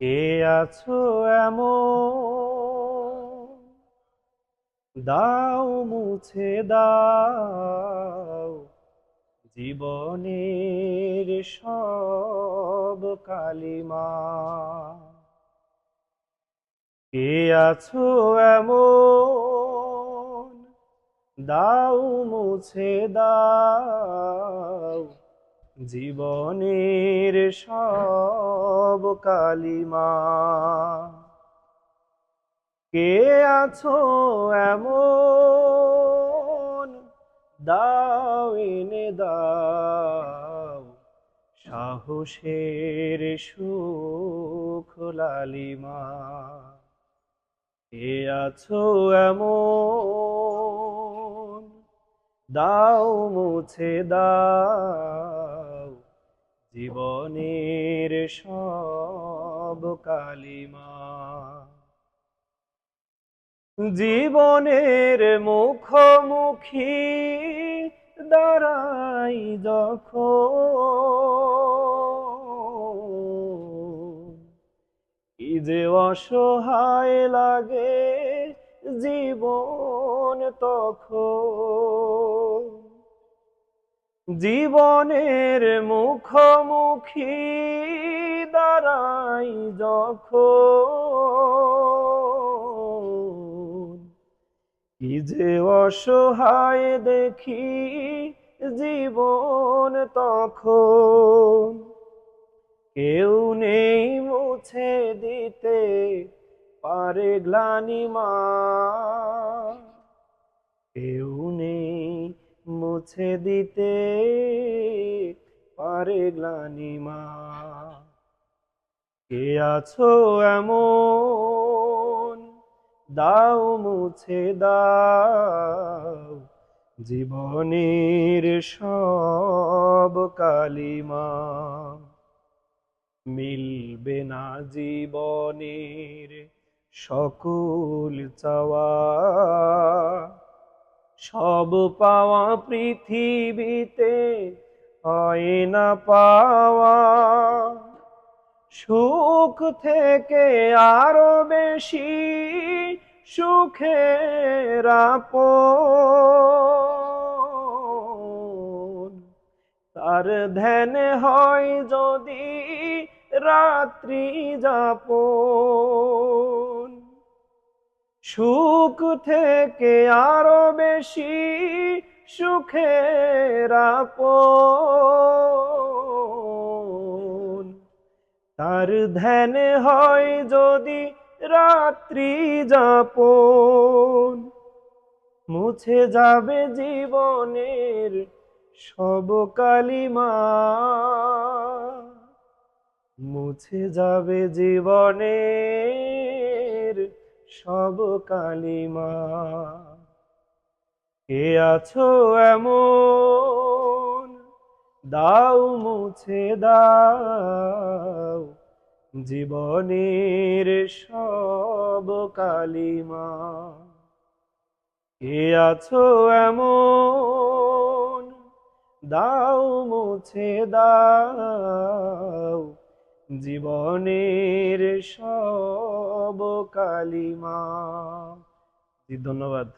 কে আছো এমন? দাও মুছে দাও জীবনের সব কালিমা। কে আছো এমন? দাও মুছে দাও জীবনের সব কালিমা। কে আছো এমন? দাও, এনে দাও। সাহসের সুখ লালিমা। কে আছো এমন? দাও, মুছে দাও। জীবনের সব কালিমা। জীবনের মুখোমুখি দাঁড়াই যখন। কি যে অসহায় লাগে জীবন তখন। জীবনের মুখোমুখি দাঁড়াই যখন। কি যে অসহায় দেখি জীবন তখন। কেউ নেই মুছে দিতে পারে গ্লানিমা। কেউ মুছে দিতে পারে গ্লানিমা কে আছো এমন? দাও, মুছে দাও জীবনের সব কালিমা। মিলবে না জীবনের সকল চাওয়া। সব পাওয়া পৃথিবীতে হয় না পাওয়া। সুখ থেকে আরও বেশি সুখের তার ধ্যান হয় যদি রাত্রি যাপন। সুখ থেকে আরও বেশি সুখের তার ধ্যান হয় যদি রাত্রি যাপন। মুছে যাবে জীবনের সব কালিমা। মুছে যাবে জীবনের সব কালিমা। কে আছো এমন? দাও, মুছে দাও। জীবনের সব কালিমা। কে আছো এমন? দাও, মুছে দাও। জীবনের সব কালিমা। জি ধন্যবাদ।